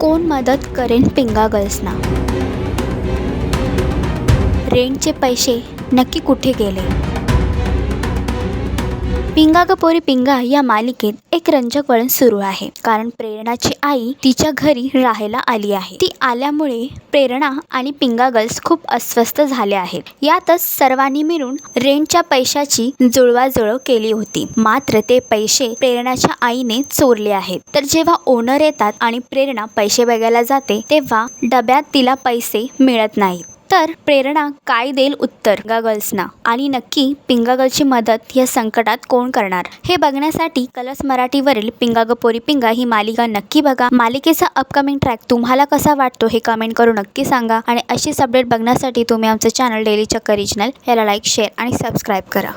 कोण मदत करेन पिंगा गर्ल्सना? रेंटचे पैसे नक्की कुठे गेले? पिंगा ग पोरी पिंगा या मालिकेत एक रंजक वळण सुरू आहे. कारण प्रेरणाची आई तिच्या घरी राहायला आली आहे. ती आल्यामुळे प्रेरणा आणि पिंगा गर्ल्स खूप अस्वस्थ झाले आहेत. यातच सर्वांनी मिळून रेंटच्या पैशाची जुळवाजुळव केली होती. मात्र ते पैसे प्रेरणाच्या आईने चोरले आहेत. तर जेव्हा ओनर येतात आणि प्रेरणा पैसे बघायला जाते तेव्हा डब्यात तिला पैसे मिळत नाहीत. तर प्रेरणा काय देईल उत्तर? पिंगा गर्ल्सना. आणि नक्की पिंगा गर्लची मदत या संकटात कोण करणार? हे बघण्यासाठी कलर्स मराठीवरील पिंगा ग पोरी पिंगा ही मालिका नक्की बघा. मालिकेचा अपकमिंग ट्रॅक तुम्हाला कसा वाटतो हे कमेंट करून नक्की सांगा. आणि अशीच अपडेट बघण्यासाठी तुम्ही आमचं चॅनल डेली चक्कर रिजनल याला लाईक शेअर आणि सबस्क्राईब करा.